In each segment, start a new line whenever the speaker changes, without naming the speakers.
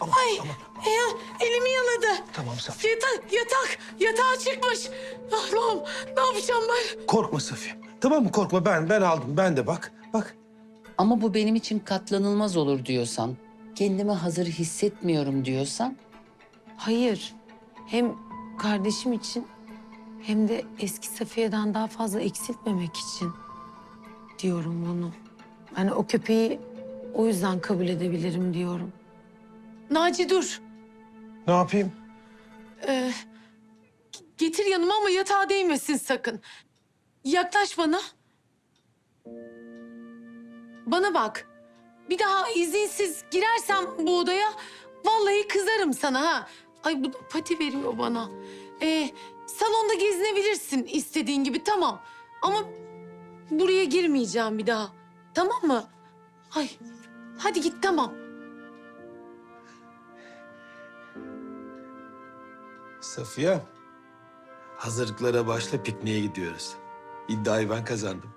Ay, ay, ya, elimi yaladı.
Tamam Safiye.
Yatak, yatak, yatağa çıkmış. Allah'ım, ne yapacağım ben?
Korkma Safiye. Tamam mı korkma ben ben aldım ben de bak. Bak.
Ama bu benim için katlanılmaz olur diyorsan, kendimi hazır hissetmiyorum diyorsan,
Hayır. Hem kardeşim için hem de eski Safiye'den daha fazla eksiltmemek için diyorum bunu. Hani o köpeği o yüzden kabul edebilirim diyorum.
Naci dur.
Ne yapayım?
Ee, getir yanıma ama yatağa değmesin sakın. Yaklaş bana. Bana bak. Bir daha izinsiz girersem bu odaya vallahi kızarım sana ha. Ay bu pati veriyor bana. Ee, salonda gezinebilirsin istediğin gibi tamam. Ama buraya girmeyeceğim bir daha. Tamam mı? Ay hadi git tamam.
Safiye. Hazırlıklara başla pikniğe gidiyoruz. İddiayı ben kazandım.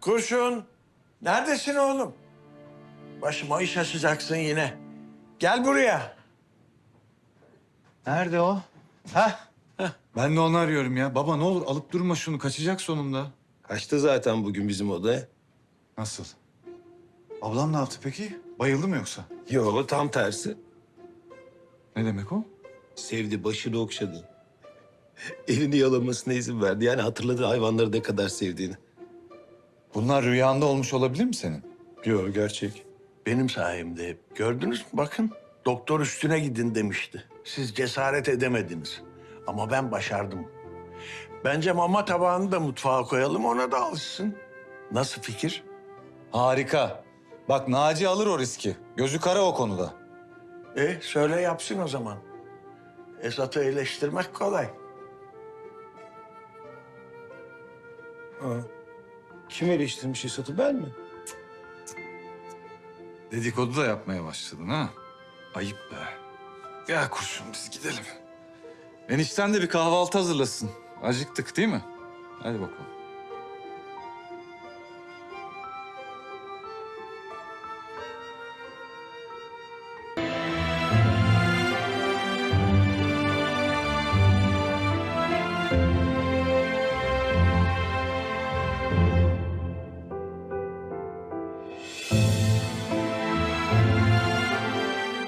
Kurşun, neredesin oğlum? Başıma iş açacaksın yine. Gel buraya.
Nerede o? Heh. Ben de onu arıyorum ya. Baba ne olur alıp durma şunu. Kaçacak sonunda.
Kaçtı zaten bugün bizim odaya.
Nasıl? Ablam ne yaptı peki? Bayıldı mı yoksa?
Yok tam tersi.
Ne demek o?
Sevdi, başını okşadı. Elini yalamasına izin verdi. Yani hatırladı hayvanları ne kadar sevdiğini.
Bunlar rüyanda olmuş olabilir mi senin?
Yok gerçek.
Benim sayemde. Gördünüz mü? Bakın, doktor üstüne gidin demişti. Siz cesaret edemediniz. Ama ben başardım. Bence mama tabağını da mutfağa koyalım, ona da alışsın. Nasıl fikir?
Harika. Bak Naci alır o riski. Gözü kara o konuda.
E, söyle yapsın o zaman. Esat'ı eleştirmek kolay.
Kim eleştirmiş Esat'ı ben mi?
Dedikodu da yapmaya başladın ha. Ayıp be. Gel kurşun biz gidelim. Enişten de bir kahvaltı hazırlasın. Acıktık değil mi? Hadi bakalım.